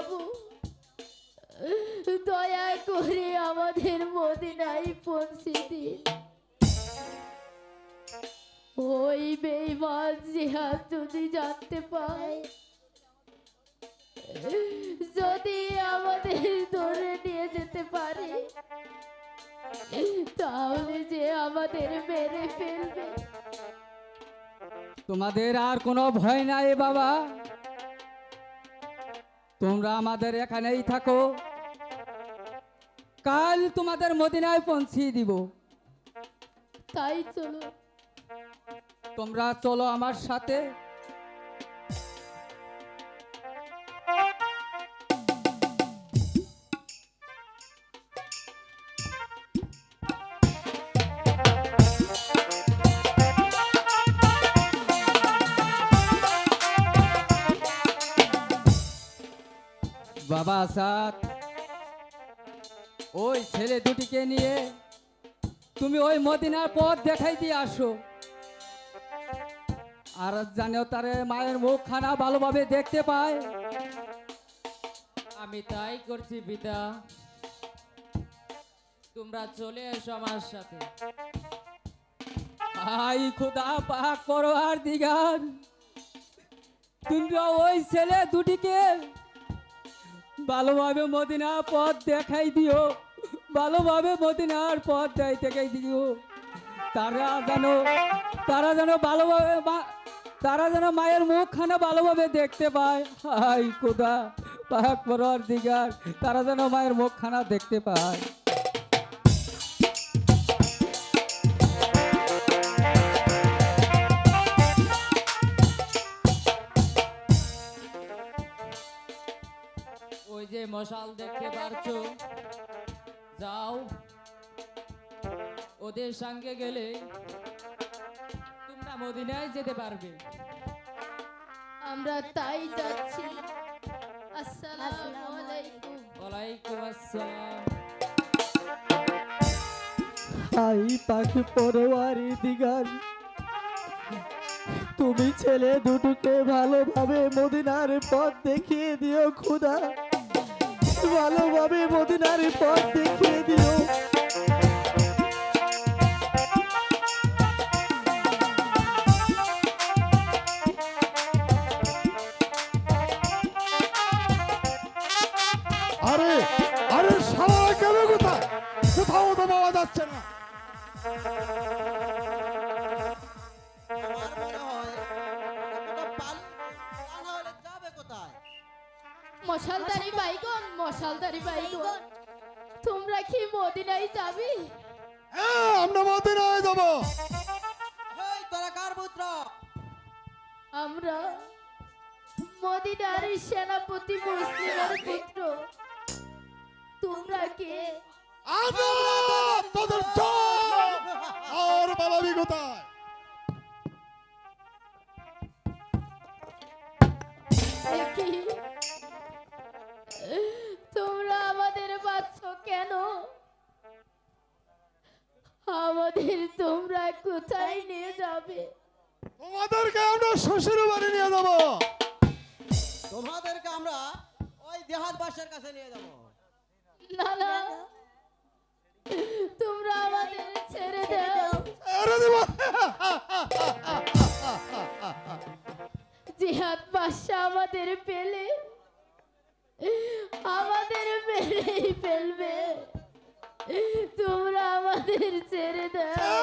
যাব দয়া করে আমাদের মদিনায় পৌঁছে দিন। ওই বেইমান জিহাদ যদি জানতে পায়, যদি আমাদের ধরে নিয়ে যেতে পারে, তাহলে যে আমাদের মেরে ফেলবে। তোমাদের আর কোনো ভয় নাই বাবা। তোমরা আমাদের এখানেই থাকো। কাল তোমাদের মদিনায় পৌঁছিয়ে দিব। তাই চলো। তোমরা চলো আমার সাথে। আসাদ ওই ছেলে দুটিকে নিয়ে তুমি ওই মদিনার পথ দেখাই দিয়ে আসো। আর জানো তারে মায়ের মুখখানা ভালোভাবে দেখতে পায়। আমি তাই করছি পিতা। তোমরা চলে এসো আমার সাথে। আই খোদা, পাক করো আর দিগার তোমরা ওই ছেলে দুটিকে ভালোভাবে মদিনা পথ দেখাই দিও। ভালোভাবে মদিনার পথ দেয় দেখাই দিও। তারা যেন তারা যেন ভালোভাবে তারা যেন মায়ের মুখখানা ভালোভাবে দেখতে পায়। হাই খোদা, পাক করো দিঘার দিগার তারা যেন মায়ের মুখখানা দেখতে পায়। যে মশাল দেখতে পারছ? যাও। ওদের সঙ্গে গেলে তোমরা মদিনায় যেতে পারবে। আমরা তাই যাচ্ছি। আসসালামু আলাইকুম। ওয়ালাইকুম আসসালাম। আই পাখি পরোয়ারি দিগার তুমি ছেলে দুটোকে ভালোভাবে মদিনার পথ দেখিয়ে দিও খুদা। ভালোভাবে মদিনার পথ দেখিয়ে দিও আরে আরে গেল কোথায়? কোথাও যাচ্ছে না। মশালদারি বাইগন মশালদারি বাইগন। তোমরা কি মদিনায় যাবি? হ্যাঁ আমরা মদিনায় যাব। এই তোরা কার পুত্র? আমরা মদিনার সেনাপতি মুসলিমের পুত্র। তোমরা কে? আমরা তোদের জয়! আর পালাবি কোথায়? এ কি? আমাদের তোমরা কোথায় নিয়ে যাবে? তোমাদেরকে আমরা শ্বশুর বাড়ি নিয়ে যাব। তোমাদেরকে আমরা ওই দেহাত বাসের কাছে নিয়ে যাব। না না। তোমরা আমাদের ছেড়ে দাও। আরে দেব। জিহাদ বাদশা আমাদের পেলে। আমাদের মেরেই ফেলবে। তোমরা আমাদের ছেড়ে দাও।